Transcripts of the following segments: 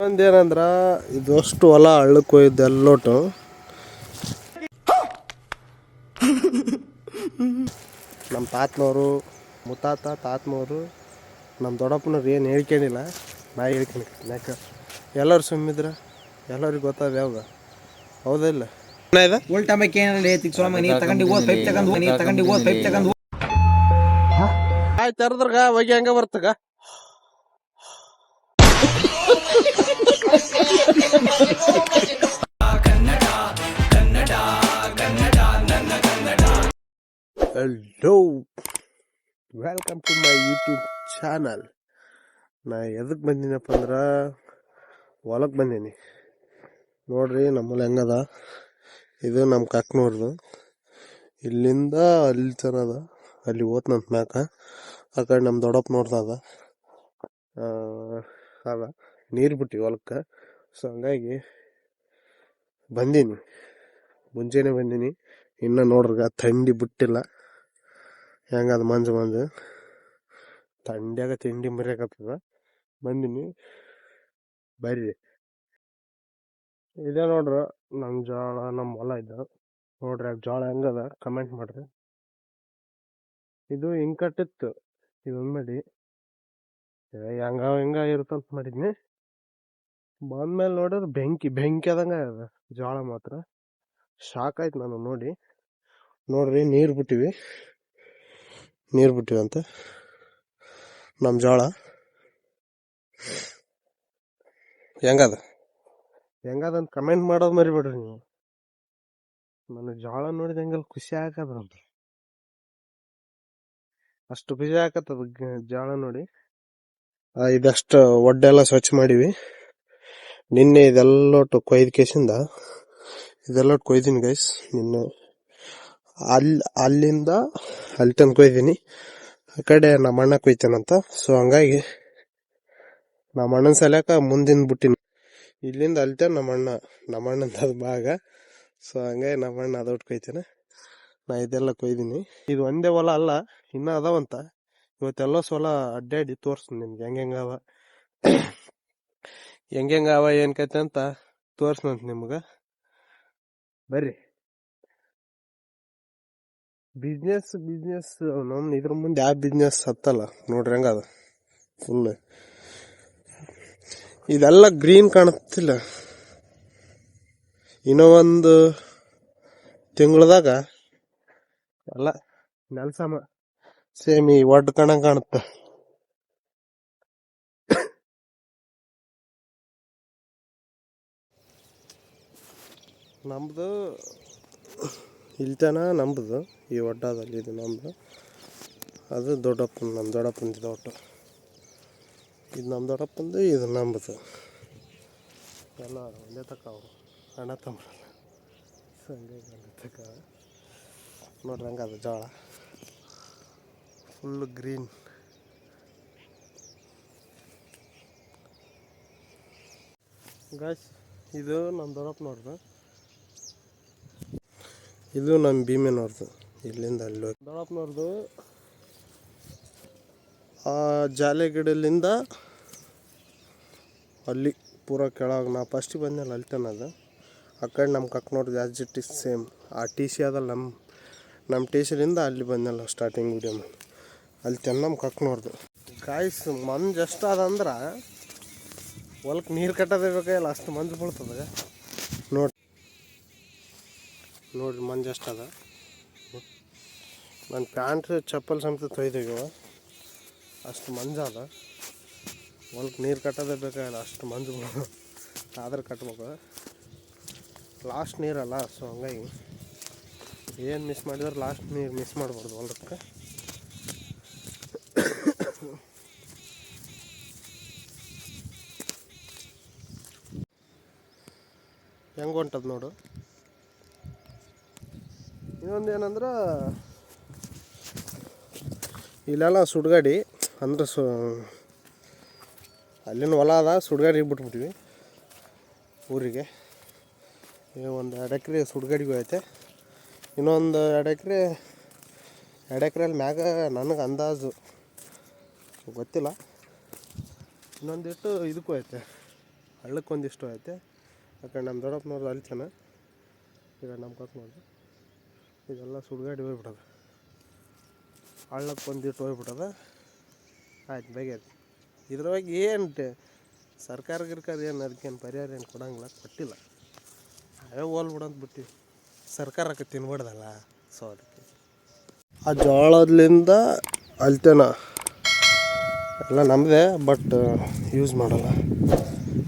ಒಂದೇನಂದ್ರ ಇದಷ್ಟು ಹೊಲ ಹಳ್ಳಕ್ಕೆ ಹೋಯ್ದು ಎಲ್ಲೋಟು. ನಮ್ಮ ತಾತನವರು ಮುತ್ತಾತ ತಾತನವರು ನಮ್ಮ ದೊಡ್ಡಪ್ಪನವ್ರು ಏನು ಹೇಳ್ಕೊಂಡಿಲ್ಲ ನಾ ಹೇಳ್ಕೊಂಡಿರ್ತೀನಿ ಯಾಕೆ? ಎಲ್ಲರೂ ಸುಮ್ಮಿದ್ರ? ಎಲ್ಲರಿಗೂ ಗೊತ್ತಾದ ಯಾವಾಗ? ಹೌದಿಲ್ಲ ಏನಾಯ್ದ ಉಲ್ಟಾ ಮೈಕ್ ಏನಲ್ಲಿ ಏತಿಗ್ ಸೋಮ ನೀರ್ ತಗೊಂಡು ಓದ್ ಪೈಪ್ ತಗೊಂಡು ನೀರ್ ತಗೊಂಡು ಓದ್ ಪೈಪ್ ತಗೊಂಡು ಆಯ್ತು ತೆರದ್ರಗ ಹೋಗಿ ಹಂಗ ಬರ್ತಗ? Hello welcome to my YouTube channel ನಾ ಎದಕ್ಕೆ ಬಂದಿನಪ್ಪ ಅಂದ್ರೆ ಹೊಲಕ್ಕೆ ಬಂದೀನಿ. ನೋಡ್ರಿ ನಮ್ಮಲ್ಲಿ ಹೆಂಗದ? ಇದು ನಮ್ಮ ಕಕ್ನೂರ್ದು. ಇಲ್ಲಿಂದ ಅಲ್ಲಿ ಚೆನ್ನದ ಅಲ್ಲಿ ಓದ್ನಂತ ಮ್ಯಾಕ. ಆ ಕಡೆ ನಮ್ಮ ದೊಡ್ಡಪ್ಪ ನೋಡ್ದದ ಅದ. ನೀರು ಬಿಟ್ಟಿವಿ ಹೊಲಕ್ಕೆ. ಸೊ ಹಂಗಾಗಿ ಬಂದೀನಿ. ಮುಂಜಾನೆ ಬಂದೀನಿ. ಇನ್ನೂ ನೋಡ್ರಿಗ ಥಂಡಿ ಬಿಟ್ಟಿಲ್ಲ. ಹೆಂಗದ ಮಂಜು ಮಂಜು. ಥಂಡ್ಯಾಗ ತಿಂಡಿ ಮರಿಯಾಕತ್ತದ. ಬಂದೀನಿ. ಬರ್ರಿ. ಇದೇ ನೋಡ್ರಿ ನಮ್ಮ ಜೋಳ ನಮ್ಮ ಹೊಲ ಇದು. ನೋಡ್ರಿ ಜೋಳ ಹೆಂಗದ ಕಮೆಂಟ್ ಮಾಡ್ರಿ. ಇದು ಹಿಂಗೆ ಕಟ್ಟಿತ್ತು ಇದೊಂದು ಮಾಡಿ. ಹೆಂಗ ಹೆಂಗ ಇರುತ್ತಂತ ಮಾಡಿದ್ನಿ. ಬಂದ್ಮೇಲೆ ನೋಡಿದ್ರೆ ಬೆಂಕಿ ಬೆಂಕಿ ಆದಂಗ ಅದ ಜೋಳ ಮಾತ್ರ. ಶಾಕ್ ಆಯ್ತು ನಾನು ನೋಡಿ. ನೋಡ್ರಿ, ನೀರು ಬಿಟ್ಟಿವಿ. ನೀರು ಬಿಟ್ಟಿವಿ ಅಂತ. ನಮ್ಮ ಜೋಳ ಹೆಂಗದ? ಹೆಂಗದಂತ ಕಮೆಂಟ್ ಮಾಡೋದು ಮರಿಬೇಡ್ರಿ ನೀವು. ನನ್ನ ಜೋಳ ನೋಡಿದ ಹೆಂಗಲ್ ಖುಷಿ ಆಗದ ಅಷ್ಟು ಖುಷಿ ಆಗತ್ತದ ಜೋಳ ನೋಡಿ. ಇದಷ್ಟು ಒಡ್ಡೆಲ್ಲ ಸ್ವಚ್ಛ ಮಾಡಿವಿ. ನಿನ್ನೆ ಇದೆಲ್ಲೊಟ್ಟು ಕೊಯ್ದ ಕೇಸಿಂದ ಇದೆಲ್ಲೊಟ್ಟು ಕೊಯ್ದೀನಿ ಗೈಸ್ ನಿನ್ನೆ. ಅಲ್ಲಿ ಅಲ್ಲಿಂದ ಅಲ್ಲಿ ತನಕ ಕೊಯ್ದೀನಿ. ಆ ಕಡೆ ನಮ್ಮ ಅಣ್ಣ ಕೊಯ್ತಾನಂತ. ಸೊ ಹಂಗಾಗಿ ನಮ್ಮ ಅಣ್ಣನ ಸಲ್ಯಾಕ ಮುಂದಿನ ಬಿಟ್ಟಿನಿ. ಇಲ್ಲಿಂದ ಅಲ್ಲಿ ತಾನೆ ನಮ್ಮ ಅಣ್ಣ, ನಮ್ಮ ಅಣ್ಣಂದ ಭಾಗ. ಸೊ ಹಂಗಾಗಿ ನಮ್ಮ ಅಣ್ಣ ಅದೊಟ್ಟು ಕೊಯ್ತಾನೆ. ನಾ ಇದೆಲ್ಲ ಕೊಯ್ದೀನಿ. ಇದು ಒಂದೇ ಹೊಲ ಅಲ್ಲ, ಇನ್ನೂ ಅದಾವಂತ. ಇವತ್ತೆಲ್ಲ ಸೊಲ ಅಡ್ಡಾಡಿ ತೋರಿಸ್ತೀನಿ ನಿಮ್ಗೆ ಹೆಂಗೆಂಗವ ಅವ ಏನ್ ಕತೆ ಅಂತ ತೋರ್ಸ್ನಂತ ನಿಮ್ಗ? ಬರ್ರಿ. ಬಿಸ್ನೆಸ್ ಬಿಸ್ನೆಸ್ ನಮ್ ಇದ್ರ ಮುಂದೆ ಯಾವ ಬಿಸ್ನೆಸ್ ಹತ್ತಲ್ಲ ನೋಡ್ರಿ ಅದು. ಫುಲ್ ಇದೆಲ್ಲ ಗ್ರೀನ್ ಕಾಣುತ್ತಿಲ್ಲ. ಇನ್ನೂ ಒಂದು ತಿಂಗಳದಾಗ ಎಲ್ಲ ನೆಲಸಮ. ಸೇಮಿ ಈ ಒಡ್ ಕಾಣುತ್ತೆ ಕಾಣುತ್ತ. ನಮ್ದು ಇಲ್ತನ ನಂಬುದು ಈ ಒಡ್ಡದಲ್ಲಿ ಇದು ನಮ್ಮದು ಅದು ದೊಡ್ಡಪ್ಪನ ನಮ್ಮ ದೊಡ್ಡಪ್ಪಂದು ಒಟ್ಟು. ಇದು ನಮ್ಮ ದೊಡ್ಡಪ್ಪಂದು, ಇದು ನಂಬುದು ಎಲ್ಲ ಒಂದೇ ತಕ್ಕ ಅವರು. ಅಣ್ಣ ತಮ್ಮರಲ್ಲ ಸಂಜೆ ತಕ್ಕ. ನೋಡ್ರಿ ಅದು ಜೋಳ. ಫುಲ್ ಗ್ರೀನ್ ಗಾಯ್ಸ್ ಇದು ನಮ್ಮ ದೊಡ್ಡಪ್ಪನವ್ರದ್ದು. ಇದು ನಮ್ಮ ಭೀಮೆನವ್ರದ್ದು ಇಲ್ಲಿಂದ ಅಲ್ಲಿ ದೊಡ್ಡಪ್ಪನವ್ರದ್ದು ಆ ಜಾಲೆ ಗಿಡಲಿಂದ ಅಲ್ಲಿ ಪೂರ ಕೆಳಗೆ, ನಾ ಫಸ್ಟಿಗೆ ಬಂದೆಲ್ಲ ಅಲ್ಲಿ ಅದು. ಆ ಕಡೆ ನಮ್ಮ ಕಕ್ಕನವ್ರದ್ದು ಇಟ್ ಇಸ್ ಸೇಮ್ ಆ ಟಿ ಸಿ ಅದಲ್ಲ ನಮ್ಮ ನಮ್ಮ ಟಿ ಸಿಲಿಂದ ಅಲ್ಲಿ ಬಂದೆಲ್ಲ ಸ್ಟಾರ್ಟಿಂಗ್ ವಿಡಿಯೋ ಅಲ್ಲಿ ತನ ನಮ್ಮ ಕಕ್ನೋರ್ದು ಕಾಯಿಸ್ ಮಂಜು ಎಷ್ಟು ಅದಂದ್ರೆ ಹೊಲಕ್ಕೆ ನೀರು ಕಟ್ಟೋದೇ ಬೇಕಾಗಿಲ್ಲ, ಅಷ್ಟು ಮಂಜು ಬೀಳ್ತದೆ. ನೋಡ್ರಿ ಮಂಜು ಅದ. ನನ್ನ ಪ್ಯಾಂಟ್, ಚಪ್ಪಲ್ ಸಮೇತ ತೊಯ್ದೋಗ್ಯವ ಅಷ್ಟು ಮಂಜು ಅದ. ಹೊಲಕ್ಕೆ ನೀರು ಕಟ್ಟೋದೇ ಬೇಕಾಗಿಲ್ಲ, ಅಷ್ಟು ಮಂಜು. ಆದ್ರೆ ಕಟ್ಬೇಕು. ಲಾಸ್ಟ್ ನೀರಲ್ಲ, ಸೊ ಹಂಗಾಗಿ ಏನು ಮಿಸ್ ಮಾಡಿದ್ರೆ ಲಾಸ್ಟ್ ನೀರು ಮಿಸ್ ಮಾಡ್ಬಾರ್ದು ಹೊಲಕ್ಕೆ ಹೆಂಗೆ ಹೊಂಟದ ನೋಡು? ಇನ್ನೊಂದು ಏನಂದ್ರೆ ಇಲ್ಲೆಲ್ಲ ಸುಡ್ಗಾಡಿ, ಅಂದ್ರೆ ಸು, ಅಲ್ಲಿನ ಹೊಲ ಅದ, ಸುಡ್ಗಾಡಿ ಬಿಟ್ಬಿಟ್ವಿ ಊರಿಗೆ. ಒಂದು ಎರಡು ಎಕರೆ ಸುಡ್ಗಾಡಿಗೆ ಐತೆ ಇನ್ನೊಂದು ಎರಡು ಎಕರೆ, ಎರಡು ಎಕರೆಯಲ್ಲಿ ಮ್ಯಾಗ ನನಗೆ ಅಂದಾಜು ಗೊತ್ತಿಲ್ಲ. ಇನ್ನೊಂದಿಷ್ಟು ಇದಕ್ಕೂ ಐತೆ. ಹಳ್ಳಕ್ಕೊಂದಿಷ್ಟು ಐತೆ. ಯಾಕಂದ್ರೆ ನಮ್ಮ ದೊಡ್ಡಪ್ಪನವ್ರು ಚೆನ್ನ ಈಗ ನಮ್ಮ ನೋಡ್ರಿ ಇದೆಲ್ಲ ಸುಡ್ಗಾಡಿ ಹೋಗ್ಬಿಟ್ಟದ. ಹಳ್ಳಕ್ಕೆ ಬಂದಿಟ್ಟು ಹೋಗ್ಬಿಟ್ಟದ. ಆಯ್ತು ಬಗೆಹರಿ ಇದ್ರ ಬಗ್ಗೆ ಏನು ಸರ್ಕಾರ ಗಿರ್ಕಾರ ಏನು ಅದಕ್ಕೇನು ಪರಿಹಾರ ಏನು ಕೊಡಂಗಿಲ್ಲ, ಕೊಟ್ಟಿಲ್ಲ. ಅವೇ ಹೋಲ್ ಬಿಟ್ಟಿವಿ. ಸರ್ಕಾರಕ್ಕೆ ತಿನ್ಬಾರ್ದಲ್ಲ ಸೊ ಅದಕ್ಕೆ. ಆ ಜೋಳದಿಂದ ಅಲ್ತೇನ, ಎಲ್ಲ ನಮ್ಮದೇ ಬಟ್ ಯೂಸ್ ಮಾಡಲ್ಲ.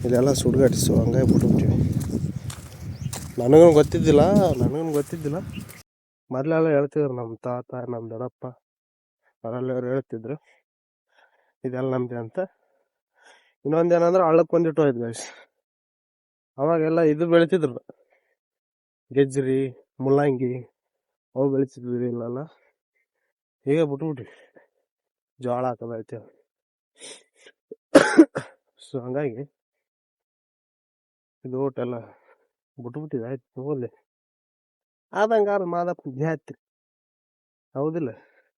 ಇದೆಲ್ಲ ಸುಡ್ಗಾಡಿಸು ಹಂಗಾಗಿ ಬಿಟ್ಬಿಟ್ಟಿವಿ. ನನಗೂ ಗೊತ್ತಿದ್ದಿಲ್ಲ ನನಗೂ ಗೊತ್ತಿದ್ದಿಲ್ಲ. ಮೊದಲೆಲ್ಲ ಹೇಳ್ತಿದ್ರು ನಮ್ಮ ತಾತ ನಮ್ಮ ದೊಡ್ಡಪ್ಪ ಅವರೆಲ್ಲ ಹೇಳ್ತಿದ್ರು. ಇದೆಲ್ಲ ನಮ್ದೆ ಅಂತ. ಇನ್ನೊಂದೇನಂದ್ರೆ ಹಳ್ಳಕ್ಕೆ ಬಂದಿಟ್ಟು ಹೋಯ್ತು ಗೈಸ್ ಅವಾಗೆಲ್ಲ ಇದು ಬೆಳಿತಿದ್ರು. ಗೆಜ್ರಿ ಮುಲ್ಲಂಗಿ ಅವು ಬೆಳಿತಿದ್ವಿ ಇಲ್ಲೆಲ್ಲ. ಈಗ ಬಿಟ್ಬಿಟ್ವಿ. ಜೋಳ ಹಾಕ ಐತೆ ಸೊ ಹಂಗಾಗಿ ಇದು ಒಟ್ಟೆಲ್ಲ ಬಿಟ್ಬಿಟ್ಟಿದೆ, ಆಯ್ತು ತಗೊಳ್ಳಿ ಆದಂಗಾರ ಮಾದಪ್ಪ ಜಾತ್ರೆ ಹೌದಿಲ್ಲ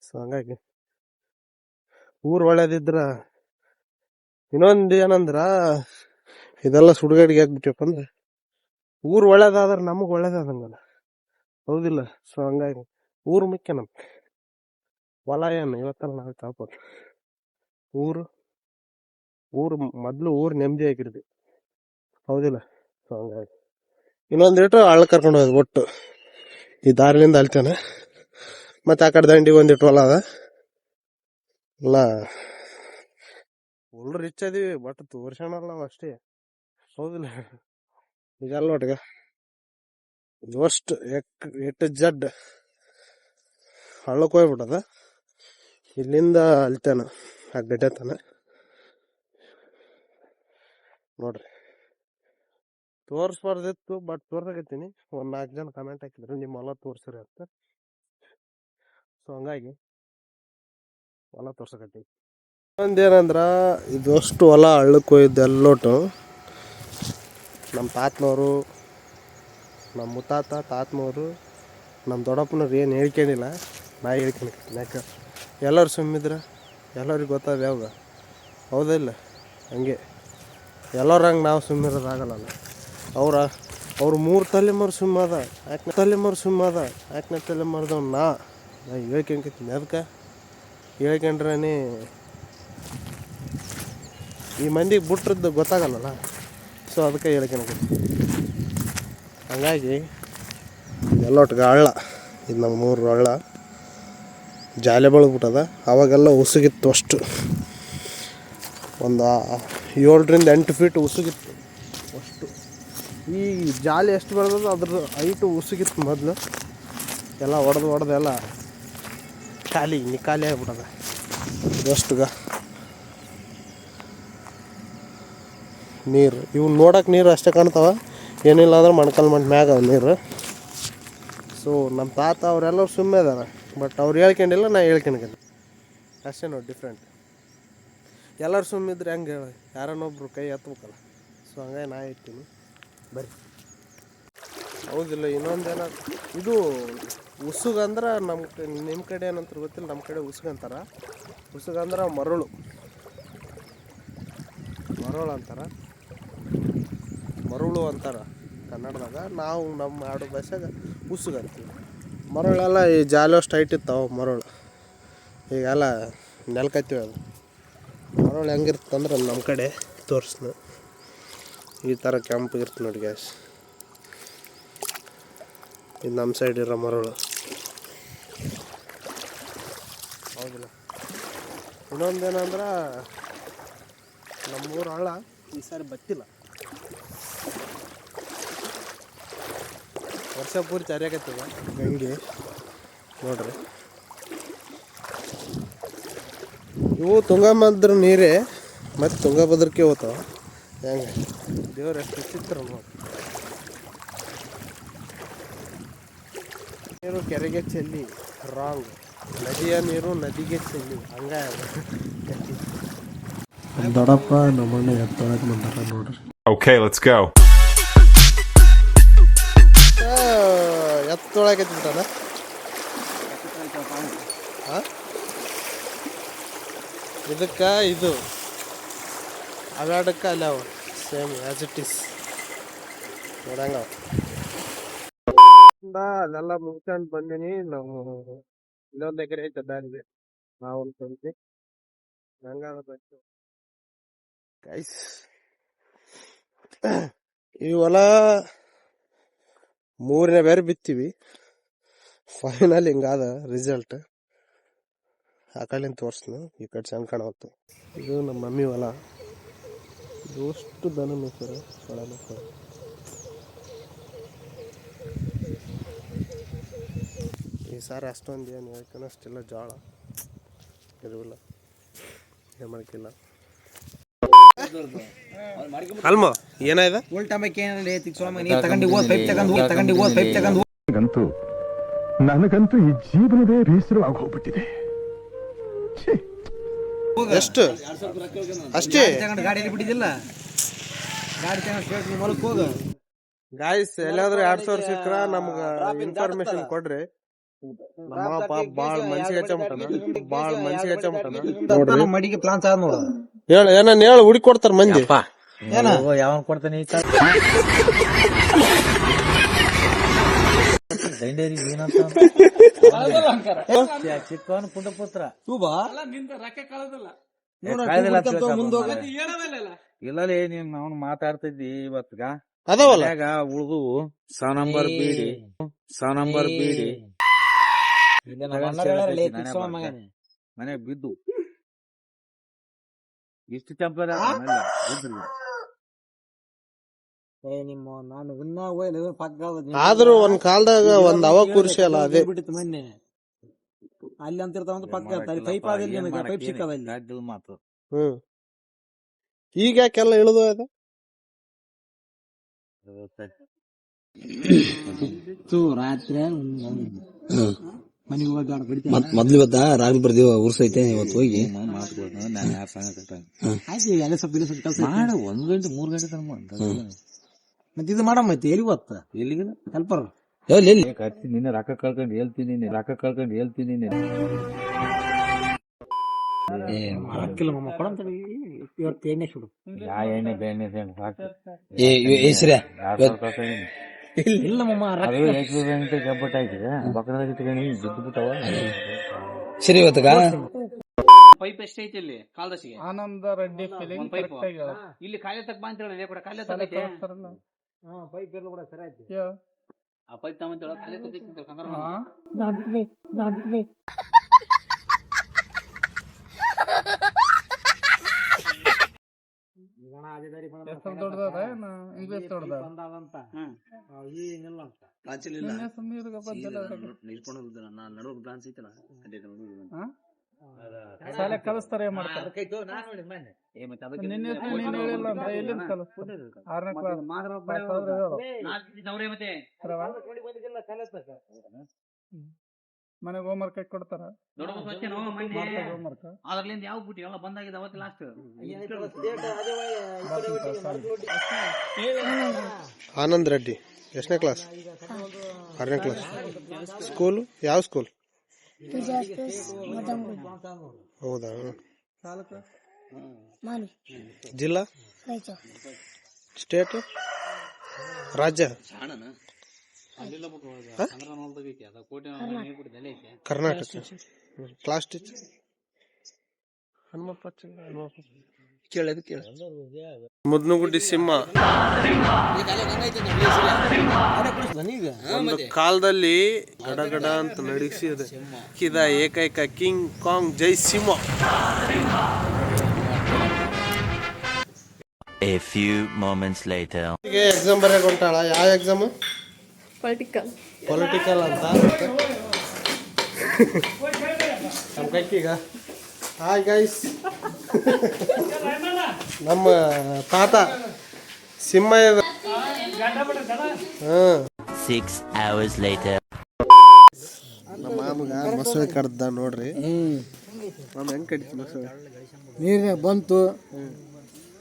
ಸೊ ಹಂಗಾಗಿ. ಊರು ಒಳ್ಳೇದಿದ್ರ ಇನ್ನೊಂದು ಏನಂದ್ರ, ಇದೆಲ್ಲ ಸುಡುಗಾಡಿಗೆ ಹಾಕ್ಬಿಟ್ಯಪ್ಪ ಅಂದ್ರೆ, ಊರು ಒಳ್ಳೇದಾದ್ರೆ ನಮಗೆ ಒಳ್ಳೇದಾದಂಗಲ್ಲ ಹೌದಿಲ್ಲ ಸೊ ಹಂಗಾಗಿ. ಊರು ಮುಖ್ಯ ನಮ್ಗೆ. ಹೊಲ ಏನು, ಇವತ್ತಲ್ಲ ನಾವು ತಾಪೋದು ಊರು ಊರು ಮೊದಲು ಊರು ನೆಮ್ಮದಿ ಆಗಿರ್ತಿ ಹೌದಿಲ್ಲ ಸೊ ಹಂಗಾಗಿ. ಇನ್ನೊಂದು ಇಟ್ಟು ಹಳ್ಳ ಕರ್ಕೊಂಡು ಹೋದ್ ಒಟ್ಟು. ಈ ದಾರಿಲಿಂದ ಅಲ್ತಾನೆ ಮತ್ತೆ ಆ ಕಡೆ ದಂಡಿಗೆ ಒಂದಿಟ್ಟು ಹೊಲ ಅದ. ಇಲ್ಲ ಫುಲ್ ರಿಚ್ ಅದೀವಿ ಬಟ್ ತೋರ್ಸೋಣಲ್ಲ ನಾವು ಅಷ್ಟೇ. ಹೌದಿಲ್ಲ. ಇದೆಲ್ಲ ಒಟ್ಟಿಗೆ ಇವಷ್ಟು ಎಕ್, ಎಟ್ ಜಡ್ ಹಳ್ಳಕ್ಕೆ ಹೋಗ್ಬಿಟ್ಟದ. ಇಲ್ಲಿಂದ ಅಲ್ತಾನ, ಆ ಗಡ್ಡೆ ತಾನೆ. ನೋಡ್ರಿ. ತೋರಿಸ್ಬಾರ್ದಿತ್ತು ಬಟ್ ತೋರ್ಸಕತ್ತೀನಿ ಒಂದು ನಾಲ್ಕು ಜನ ಕಮೆಂಟ್ ಹಾಕಿದ್ರು. ನಿಮ್ಮ ಹೊಲ ತೋರ್ಸ್ರಿ ಅಂತ. ಸೊ ಹಂಗಾಗಿ ಹೊಲ ತೋರ್ಸಕತ್ತೀನಿ. ಒಂದೇನಂದ್ರ ಇದಷ್ಟು ಹೊಲ ಹಳ್ಳಕ್ಕೆ ಹೋಯ್ದು ನಮ್ಮ ತಾತನವರು ನಮ್ಮ ಮುತ್ತಾತ, ತಾತನವರು ನಮ್ಮ ದೊಡ್ಡಪ್ಪನವ್ರು ಏನು ಹೇಳ್ಕೊಂಡಿಲ್ಲ, ನಾ ಹೇಳ್ಕೊಳಕತ್ತೀನಿ ಯಾಕೆ? ಎಲ್ಲರೂ ಸುಮ್ಮಿದ್ರೆ? ಎಲ್ಲರಿಗೆ ಗೊತ್ತಾದ ಯಾವಾಗ? ಹೌದಿಲ್ಲ ಹಂಗೆ. ಎಲ್ಲರ ಹಂಗೆ ನಾವು ಸುಮ್ಮಿರೋದಾಗಲ್ಲ ಅವ್ರ, ಅವ್ರು ಮೂರು ತಲೆಮಾರು ಸುಮ್ಮದ ಯಾಕೆ ತಲೆಮಾರು ಅದ? ಯಾಕೆ ತಲೆಮಾರ್ದವ್ ನಾ? ನಾ ಹೇಳ್ಕೊಂಕತ್ತೀನಿ. ಅದಕ್ಕೆ ಹೇಳ್ಕೊಂಡ್ರೇ ಈ ಮಂದಿಗೆ ಬಿಟ್ರದ್ದು ಗೊತ್ತಾಗಲ್ಲಲ್ಲ? ಸೊ ಅದಕ್ಕೆ ಹೇಳ್ಕೊಳಕತ್ತೀನಿ ಹಂಗಾಗಿ ಎಲ್ಲೊಟ್ಟಿಗೆ ಹಳ್ಳ. ಇದು ನಮ್ಮ ಮೂರು ಹಳ್ಳ. ಜಾಲೆ ಬಳಗ್ಬಿಟ್ಟದ ಅವಾಗೆಲ್ಲ ಉಸುಗಿತ್ತು ಅಷ್ಟು. ಒಂದು ಏಳರಿಂದ ಎಂಟು ಫೀಟ್ ಉಸುಗಿತ್ತು. ಈ ಜಾಲಿ ಎಷ್ಟು ಬೆಳೆದದ ಅದ್ರ ಹೈಟು ಉಸುಗಿತ್ತು ಮೊದಲು. ಎಲ್ಲ ಹೊಡೆದು ಹೊಡೆದು ಎಲ್ಲ ಖಾಲಿ, ನಿಖಾಲಿ ಆಗ್ಬಿಟ್ಟದ. ಇದಷ್ಟುಗ ನೀರು. ಇವು ನೋಡಕ್ಕೆ ನೀರು ಅಷ್ಟೇ ಕಾಣ್ತಾವ. ಏನಿಲ್ಲ ಅಂದ್ರೆ ಮಣ್ಕಲ್ ಮಂಟ್ ಮ್ಯಾಗ ನೀರು. ಸೊ ನಮ್ಮ ತಾತ ಅವರೆಲ್ಲರೂ ಸುಮ್ಮನೆ ಇದಾರೆ. ಬಟ್ ಅವ್ರು ಹೇಳ್ಕೊಂಡಿಲ್ಲ, ನಾ ಹೇಳ್ಕೊಂಡ್ತೀನಿ ಅಷ್ಟೇ ನೋಡಿ ಡಿಫ್ರೆಂಟ್ ಎಲ್ಲರೂ ಸುಮ್ಮಿದ್ರೆ ಹೆಂಗೆ ಹೇಳಿ? ಯಾರನ್ನೊಬ್ರು ಕೈ ಎತ್ಬೇಕಲ್ಲ. ಸೊ ಹಂಗಾಗಿ ನಾ ಇರ್ತೀನಿ. ಬರ್ರಿ. ಹೌದಿಲ್ಲ ಇನ್ನೊಂದೇನ ಇದು ಉಸುಗಂದ್ರೆ ನಮ್ಮ ನಿಮ್ಮ ಕಡೆ ಏನಂತ ಗೊತ್ತಿಲ್ಲ ನಮ್ಮ ಕಡೆ ಉಸುಗ ಉಸುಗಂದ್ರೆ ಉಸುಗ ಮರಳು. ಮರಳು ಅಂತಾರ. ಮರಳು ಅಂತಾರ ಕನ್ನಡದಾಗ. ನಾವು ನಮ್ಮ ಆಡು ಭಾಷೆಗೆ ಉಸುಗಂತೀವಿ ಮರಳೆಲ್ಲ ಈ ಜಾಲಷ್ಟು ಹೈಟ್ ಇರ್ತಾವೆ ಮರಳು. ಈಗೆಲ್ಲ ನೆಲ್ಕತ್ತೀವಿ ಅದು. ಮರಳು ಹೆಂಗಿರ್ತಂದ್ರೆ ನಮ್ಮ ಕಡೆ ತೋರಿಸ್ನು. ಈ ಥರ ಕೆಂಪಗಿರ್ತದೆ ನೋಡಿ ಗ್ಯಾಸ್ ಇದು ನಮ್ಮ ಸೈಡ್ ಇರೋ ಮರಳು. ಹೌದಿಲ್ಲ. ಇನ್ನೊಂದೇನಂದ್ರೆ ನಮ್ಮೂರ ಹಳ್ಳ ಈ ಸಾರಿ ಬತ್ತಿಲ್ಲ. ವರ್ಷ ಪೂರ್ತಿ ಅರಿಯಾಗತ್ತದ ಹಂಗೆ. ನೋಡ್ರಿ. ಇವು ತುಂಗಭದ್ರ ನೀರೇ ಮತ್ತು ತುಂಗಭದ್ರಕ್ಕೆ ಹೋಗ್ತಾವ. ಹೆಂಗೆ? ದೇವ್ರ ಎಷ್ಟು ಚಿತ್ರ ನೋಡಿ ನೀರು ಕೆರೆಗೆ ಚೆಲ್ಲಿ ರಾಂಗ್. ನದಿಯ ನೀರು ನದಿಗೆ ಚೆಲ್ಲಿ ಹಂಗ ದೊಡ್ಡಪ್ಪ ನಮ್ಮಣ್ಣ ಎತ್ತೊಳಗೆ ಬಂದಾರ ನೋಡ್ರಿ. Okay let's go. ಎತ್ತೊಳಗೆ ಬಿಟ್ಟಾನ ಇದಕ್ಕೆ ಇದು. ಅವಾಡಕ್ಕೆ ಅಲ್ಲಿ ಅವ ಸೇಮ್ ಆಸ್ ಇಟ್ ಇಸ್ ನೋಡಂಗ ಅದೆಲ್ಲ ಮುಗ್ಸ್ಕೊಂಡ್ ಬಂದಿನಿ ನಾವು ಇನ್ನೊಂದ್ ಎಕರೆ ಐತೆ ದಾರಿಗೆ ನಾವು ತಂದಿ ಹಂಗಾದ ಗೈಸ್ ಈ ಹೊಲ ಮೂರನೇ ಬೇರೆ ಬಿತ್ತೀವಿ ಫೈನಲ್ ಹಿಂಗಾದ ರಿಸಲ್ಟ್ ಆ ಕಡೆಯಿಂದ ತೋರಿಸ್ತೀನಿ ಈ ಕಡೆ ಚಂದ ಕಾಣವತ್ತು ಇದು ನಮ್ಮ ಮಮ್ಮಿ ಹೊಲ ಅಷ್ಟು ದನ ಮೇಯ್ತಾರೆ ಸೊಳ ಮೇಯ್ತಾರೆ ಈ ಸಾರಿ ಅಷ್ಟೊಂದು ಏನು ಹೇಳ್ತಾನೆ ಅಷ್ಟೆಲ್ಲ ಜೋಳ. ಇರುವಿಲ್ಲ. ಏನು ಮಾಡಕ್ಕಿಲ್ಲ ಅಲ್ಮ ಏನಾಯ್ದ ನನಗಂತೂ ನನಗಂತೂ ಈ ಜೀವನವೇ ಬೇಸರವಾಗಿ ಹೋಗ್ಬಿಟ್ಟಿದೆ. ಹೊಲಕ್ಕೆ ಅಷ್ಟೇ? ಗಾಯ್ಸ್ ಎಲ್ಲಾದ್ರೂ ಎರಡ್ ಸಾವಿರ ಸಿಕ್ಕ್ರ ನಮ್ಗ ಇನ್ಫಾರ್ಮೇಶನ್ ಕೊಡ್ರಿ. ನಮ್ಮ ಪಾಪ ಬಾಳ್ ಮನ್ಸಿಗೆ ಹಚ್ಚಮಟನ ಬಾಳ ಮನ್ಸಿಗೆ ಹಚ್ಚಮಟನ ನೋಡ್ರಿ. ಮಡಿಗೆ ಪ್ಲಾನ್ ಆದ ನೋಡು. ಹೇಳ ಏನನ್ನ ಹೇಳ ಹುಡುಕಿ ಕೊಡ್ತಾರ ಮಂದಿ? ಏನ? ಯಾವನ್ ಕೊಡ್ತಾನೆ ಏನಂತ? ಚಿಕ್ಕವನ್ ಪುಂಡ ಪುತ್ರ ತೂಬಾ ಇಲ್ಲಲೇ ನೀನ್ ಅವನ್ ಮಾತಾಡ್ತಿದ್ದಿ ಇವತ್ಗ ಅದಾವಲ್ಲ? ಈಗ ಉಳ್ದು ಸ ನಂಬರ್ ಬೀಡಿ. ಸ ನಂಬರ್ ಬೀಡಿ. ಮನೆ ಬಿದ್ದು. ಇಷ್ಟು ಚಂಪದ ಏ ಆದ್ರೂ ಒಂದ್ ಕಾಲದಾಗ ಒಂದ್ ಅವ ಕುರ್ಸಿ ಅಲ್ಲ ಅದೇ. ಬಿಟ್ಟಿತ್ತು ಮೊನ್ನೆ. ಅಲ್ಲಿ ಅಂತ ಇರ್ತಾವ ಪಕ್ಕ ಇರ್ತಾರೆ ಪೈಪ್ ಆದಲ್ಲಿ ಪೈಪ್ ಸಿಕ್ಕದ ಇಲ್ಲಿ ಮಾತು. ಹ್ಮ್. ಈಗ ಯಾಕೆಲ್ಲ ಇಳಿದು ಅದ? ರಾತ್ರಿ ಮೊದ್ಲು ಇವತ್ತ ರಾಗಿ ಬರ್ದಿವ ಉರ್ಸೈತೆ ಐತೆ ಇವತ್ತು ಹೋಗಿ. ಮಾತು ಒಂದ್ ಗಂಟೆ ಮೂರ್ ಗಂಟೆ ತನಕ. ಮತ್ತೆ ಇದು ಮಾಡಮ್ಮ ಮತ್ತೆ ಎಲ್ಲಿ ಗೊತ್ತ ಎಲ್ಲಿಗಿನ ಹೆಲ್ಪರ್ ಎಲ್ಲಿ ಎಲ್ಲಿ ನಿನ್ನೆ ರೊಕ್ಕ ಕಳ್ಕೊಂಡು ಹೇಳ್ತೀನಿ ರಾಕ ರೊಕ್ಕ ಕಳ್ಕೊಂಡು ಹೇಳ್ತೀನಿ ಏ ಹಾಕಿಲ್ಲ ಮಮ್ಮ ಕೊಡಂತ ಇವತ್ತು ಎಣ್ಣೆ ಸುಡು. ಯಾ ಎಣ್ಣೆ ಬೆಣ್ಣೆ ಏ ಹೆಸ್ರ ಕಳ್ಕೊಂಡಿನಿ ಇಲ್ಲ ಮಮ್ಮ ಅದು ಎಕ್ಸ್ಪೈರ್ ಅಂತ ಗಬ್ಬಟ್ ಆಯ್ತಿದೆ ಬಕ್ಕದಾಗ ಇಟ್ಕೊಂಡು ಬಿದ್ದು ಬಿಟ್ಟವ. ಸರಿ ಇವತ್ತಗ ಪೈಪ್ ಎಷ್ಟೈತಿ ಇಲ್ಲಿ ಕಾಲ್ದಸಿಗೆ? ಆನಂದ ರೆಡ್ಡಿ ಫಿಲಿಂಗ್ ಪೈಪ್ ಇಲ್ಲಿ ಕಾಲೇ ತಕ್ಕ ಬಾ ಅಂತ ಹೇಳಿ ಕೂಡ ಕಾಲೇ ಪೈಪ್ ಎಲ್ಲ ಕೂಡ ಸರಿ ಆಯ್ತು. ಆ ಪೈಪ್ ತಗೊಂತ ಹೇಳ ಕಾಲೇ ತಗೈತಿ ಕಂಗಾರ ಈ ಅಂತ ಶಾಲೆ ಕಲಿಸ್ತಾರೆ ಮಾಡ್ತಾರೆ ಅದಕ್ಕೈತು ನಾನು ನೋಡಿ ಮತ್ತೆ ಅದಕ್ಕೆ ನಿನ್ನೆ ನೀನ್ ಹೇಳಿಲ್ಲ ಅಂದ್ರೆ ಎಲ್ಲಿಂದ ಕಲಿಸ್ತಾರೆ? ಆರನೇ ಕ್ಲಾಸ್ ಅವ್ರೆ ಮತ್ತೆ. ನೋಡಿ ಬಂದಿದ್ದಿಲ್ಲ ಕಲಿಸ್ತಕ್ಕ ಮನೆಗೆ ಹೋಮ್ ವರ್ಕ್ ಕೊಡ್ತಾರ ಅದ್ರಲ್ಲಿಂದ ಯಾವ ಬಿಟ್ಟು ಎಲ್ಲ ಬಂದಾಗಿದೆ ಅವತ್ತು ಲಾಸ್ಟ್ ಆನಂದ್ ರೆಡ್ಡಿ ಎಷ್ಟನೇ ಕ್ಲಾಸ್ ಆರನೇ ಕ್ಲಾಸ್ ಸ್ಕೂಲ್ ಯಾವ ಸ್ಕೂಲ್ ಹೌದಾ? ಜಿಲ್ಲಾ? ಸ್ಟೇಟ್? ರಾಜ್ಯ? ಕರ್ನಾಟಕ. ಕ್ಲಾಸ್ ಟೀಚರ್ ಹನುಮಪ್ಪ ಕೇಳದು ಕೇಳ. ಮುದ್ನುಗುಡ್ಡಿ ಸಿಂಹ. ಒಂದು ಕಾಲದಲ್ಲಿ ಗಡಗಡ ಅಂತ ನಡಿಸಿದೆ ಕಿದ ಏಕೈಕ king kong Jai Simha. A few moments later. Exam ಬರೆಯಕ್ ಹೊಂಟಾಳ. ಯಾವ ಎಕ್ಸಾಮ್ ಪೊಲಿಟಿಕಲ್ ಪೊಲಿಟಿಕಲ್ ಅಂತ. ನಮ್ಮ ಕೈಕೀಗ. ಹಾಯ್ ಗೈಸ್ ನಮ್ಮ ತಾತ Simha six hours later hours later. ನಮ್ಮ ಮಾಮಗ ಮೊಸಳೆ ಕಡ್ದ ನೋಡ್ರಿ. ಮಾಮ ಹೆಂಗ್ ಕಡಿತು ಮೊಸಳೆ? ನೀರಿನಾಗ ಬಂತು.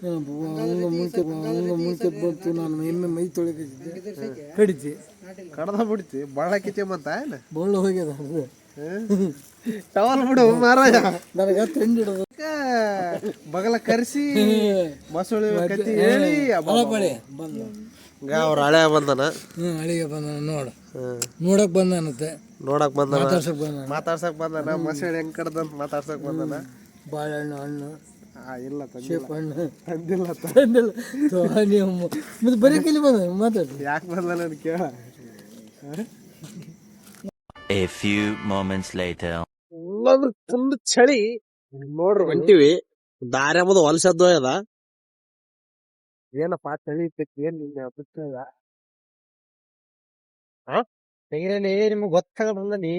ಹಂಗ ಮುಂಚೆ ಹಂಗ ಮುಂಚೆ ಬಂತು. ನಾನು ಎಮ್ಮೆ ಮೈ ತೊಳಿತಿದ್ದೆ ಕಡಿತಿ. ಕಡ್ದ ಬಿಡ್ತಿ. ಬಹಳ ಕಿತ್ತೆ ಬಂತ ಏನ? ಬಳ್ಳ ಹೋಗ್ಯದ ಅದು. ಟವಲ್ ಬಿಡು ಮಹಾರಾಜ ನನಗೆ ತಿಂಡಿ ಹಿಡಿದು ಬಗಲ ಕರೆಸಿ ಮಸೂಳಿ ಕತ್ತಿ ಹೇಳಿ. ಬಳಿ ಬಂದ. ಅವ್ರ ಹಳೆ ಬಂದನ? ಹ್ಞೂ ಹಳಿಗೆ ಬಂದ ನೋಡು. ನೋಡಕ್ ಬಂದಾನತ್ತೆ ನೋಡಕ್ ಬಂದನ? ಮಾತಾಡ್ಸಕ್ ಬಂದ ಮಾತಾಡ್ಸಕ್ ಬಂದನ? ಮಸೂಳಿ ಹೆಂಗ್ ಕಡ್ದಂತ ಮಾತಾಡ್ಸಕ್ ಬಂದನ? ಬಾಳೆಹಣ್ಣು ಹಣ್ಣು. ಇಲ್ಲ ತಂದಿಲ್ಲ. ತಂದಿಲ್ಲ ತಂದಿಲ್ಲ. ತೋ, ನೀವು ಮತ್ತೆ ಬರೀ ಕಲಿ ಬಂದ ಮಾತಾಡಿ. ಯಾಕೆ ಬಂದನ ಅಂತ ಕೇಳ. A few moments later. ಎಲ್ಲಾದ್ರೂ ಫುಲ್ ಚಳಿ. ನೋಡ್ರಿ ಹೊಂಟಿವಿ. ದಾರಿ ಅಂಬುದು ಹೊಲಸದ್ದು ಅದ. ಏನಪ್ಪಾ ಚಳಿ ಇರ್ತೈತಿ ಏನ್ ನಿನ್ನ ಬಿಟ್ಟದ ತೆಗಿರಲ್ಲಿ ನಿಮ್ಗೆ ಗೊತ್ತಾಗಲ್ಲ ನೀ.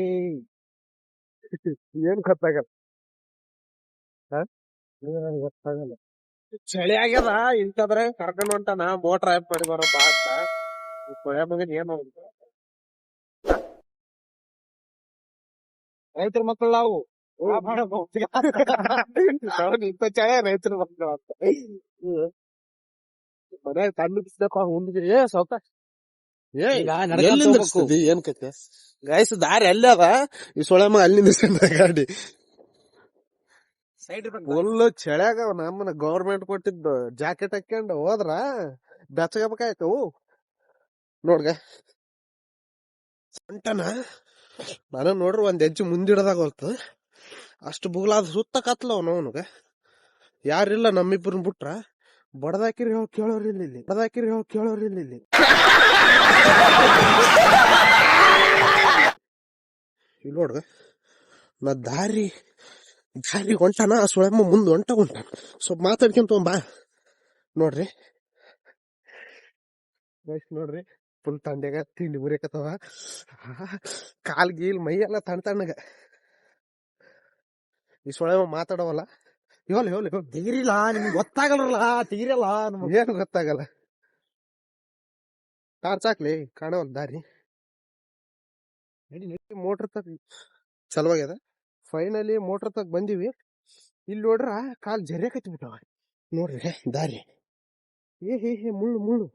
ಏನ್ ಗೊತ್ತಾಗಲ್ಲ? ಹಾ ಏನ್ ಗೊತ್ತಾಗಲ್ಲ? ಚಳಿ ಆಗ್ಯದ. ಇಂಥದ್ರ ಕರ್ಕೊಂಡು ಹೊಂಟಾನ. ಮೋಟರ್ ಆಫ್ ಮಾಡಿ ಬರಪ್ಪ ಅಂತ. ಕೊಯ ಮಗನ್ ಏನ್ ರೈತರ ಮಕ್ಕಳು ನಾವು. ಛಾಯ ರೈತರ ಮಕ್ಕಳು ಅಂತ. ಮನ್ಯಾಗ ತಣ್ಣು ಉಂಡಿದ್ರಿ ಏ ಸೌತ. ಏ ಎಲ್ಲಿ ನಿಂದ್ರಿಸ್ತಿದ್ದಿ? ಏನ್ ಕತೆ ಗಾಯ್ಸ್ ದಾರಿ ಅಲ್ಲಿ ಅದ. ಈ ಸೊಳಮ ಅಲ್ಲಿ ನಿಂದ್ರಿಸ್ಕೊಂಡ ಗಾಡಿ. ಫುಲ್ ಚಳ್ಯಾಗ ನಮ್ಮನ ಗೌರ್ಮೆಂಟ್ ಕೊಟ್ಟಿದ್ದು ಜಾಕೆಟ್ ಹಾಕ್ಯಂಡು ಹೋದ್ರ ಬೆಚ್ಚಗಬೇಕಾಯ್ತು ನೋಡ್ಗ. ಸಂಟನ? ನಾನು ನೋಡ್ರಿ ಒಂದ್ ಹೆಜ್ಜೆ ಮುಂದಿಡದಾಗ ಹೊಲ್ತು ಅಷ್ಟು ಬುಗ್ಲಾದ ಸುತ್ತ ಕತ್ಲ ಅವನವನ್ಗ ಯಾರಿಲ್ಲ ನಮ್ಮಿಬ್ಬರನ್ನ ಬಿಟ್ರ. ಬಡದಾಕಿರಿ ಹೋಗಿ ಕೇಳೋರಿಲ್ಲ ಇಲ್ಲಿ ಬಡದಾಕಿರಿ ಹೋಗಿ ಕೇಳೋರಿಲ್ಲ ಇಲ್ಲಿ ಇಲ್ಲಿ. ನೋಡ್ಗ, ನಾ ದಾರಿ ದಾರಿ ಹೊಂಟಾನ ಸುಳಮ್ಮ ಮುಂದ್ ಹೊಂಟ ಹೊಂಟಾನ. ಸ್ವಲ್ಪ ಮಾತಾಡ್ಕೊಂತ ಬಾ. ನೋಡ್ರಿ. ನೋಡ್ರಿ. ಫುಲ್ ತಂಡ್ಯಾಗ ತಿಂಡಿ ಮುರಿಯಕತ್ತವ ಕಾಲ್ ಗೀಲ್ ಮೈ ಎಲ್ಲ ತಣ್ಣ ತಣ್ಣಗ. ಈ ಮಾತಾಡೋವಲ್ಲ. ಮಾತಾಡವಲ್ಲ ಇವಲ್ಲ ಇವಲ್ಲ ತೆಗಿರಿಲ್ಲ ನಿಮ್ಗೆ ಗೊತ್ತಾಗಲ್ಲ ತೆಗಿರಲ್ಲ ಏನು ಗೊತ್ತಾಗಲ್ಲ. ಟಾರ್ಚ್ ಹಾಕ್ಲಿ ಒಂದು ದಾರಿ. ಮೋಟ್ರ್ ತಗ ಚಲವಾಗ್ಯದ. ಫೈನಲಿ ಮೋಟ್ರ್ ತಗ ಬಂದೀವಿ. ಇಲ್ಲಿ ನೋಡ್ರ ಕಾಲ್ ಜರಿಯಕತ್ತಿ ಬಿಟ್ಟವ ನೋಡ್ರಿ ದಾರಿ. ಏ ಹೇ ಹೇ ಮುಳ್ಳು ಮುಳ್ಳು.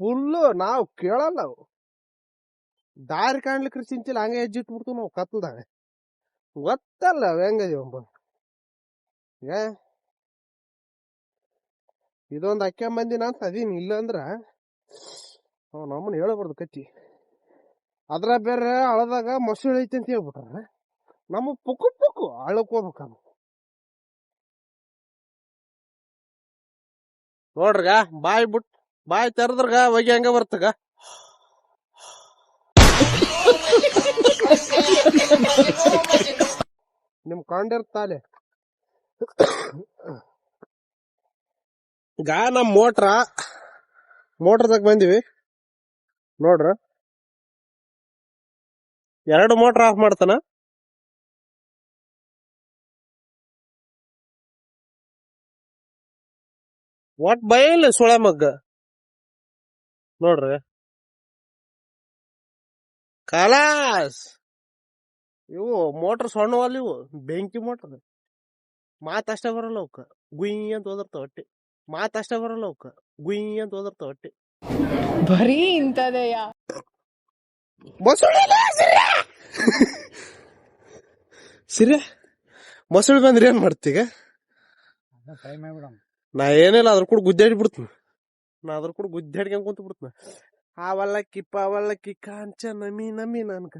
ಫುಲ್ಲು ನಾವು ಕೇಳಲ್ಲ ಅವು. ದಾರಿ ಕಾಣ್ಲಿಕ್ಕೆ ಚಿಂತಿಲ್ಲ ಹಂಗೆ ಹೆಜ್ಜೆ ಇಟ್ಬಿಡ್ತು ನಾವು ಕತ್ಲ್ದಾಗ ಗೊತ್ತಲ್ಲ ಅವ್ ಹೆಂಗದೀವಿ ಅಂಬ ಏ? ಇದೊಂದು ಅಕ್ಕೊಂಬಂದಿನ ಅಂತ ಅದೀನಿ, ಇಲ್ಲ ಅಂದ್ರ ಅವ್ ನಮ್ಮನ್ನ ಹೇಳಬಾರ್ದು ಕಚ್ಚಿ ಅದ್ರ ಬೇರೆ ಹಳದಾಗ ಮೊಸಳೆ ಐತಿ ಅಂತ ಹೇಳ್ಬಿಟ್ರ ನಮ್ಮ ಪುಕ್ಕು ಪುಕ್ಕು ಹಳಕ್ ಹೋಗ್ಬೇಕ ನೋಡ್ರಗ ಬಾಯ್ ಬಿಟ್ ಬಾಯ್ ತೆರದ್ರಗ ಹೋಗಿ ಹಂಗ ಬರ್ತಗ? ನಿಮ್ ಕೊಂಡಿರ್ತಾಲೆ ಈಗ ನಮ್ ಮೋಟ್ರ ಮೋಟ್ರದಾಗ ಬಂದಿವಿ. ನೋಡ್ರ. ಎರಡು ಮೋಟ್ರ್ ಆಫ್ ಮಾಡ್ತಾನ. ಒಟ್ ಬೈಲ್ ಸುಳೆ ಮಗ್ಗ. ನೋಡ್ರಿ. ಕಲಾಸ್! ಇವು ಮೋಟ್ರ್ ಸಣ್ಣವಲ್ಲ ಇವು ಬೆಂಕಿ ಮೋಟ್ರ್. ಮಾತ್ ಅಷ್ಟೇ ಬರಲ್ಲ ಅವಕ್ಕ ಗುಯಿ ಅಂತ ಓದಿರ್ತಾವ ಒಟ್ಟಿ. ಮಾತ್ ಅಷ್ಟೇ ಬರಲ್ಲ ಅವಕ್ಕ ಗುಯಿ ಅಂತ ಓದಿರ್ತಾವ ಒಟ್ಟಿ. ಬರೀ ಇಂಥದೆಯ? ಮೊಸಳೆ ಸಿರಿ ಮೊಸಳೆ ಬಂದ್ರೆ ಏನ್ ಮಾಡ್ತೀಗ ನಾ ಏನಿಲ್ಲ ಅದ್ರ ಕೂಡ ಗುದ್ದಾಡಿ ಬಿಡ್ತೀನಿ. ನಾ ಅದ್ರ ಕೂಡ ಗುದ್ದಾಡ್ಕೊಂಡ್ ಕುಂತ ಬಿಡ್ತೀನಿ ಆ ವಲ್ಲಕ್ಕಿ ಪ ವಲ್ಲಕ್ಕಿ ಕಾಂಚ ನಮಿ ನಮಿ ನನ್ಕ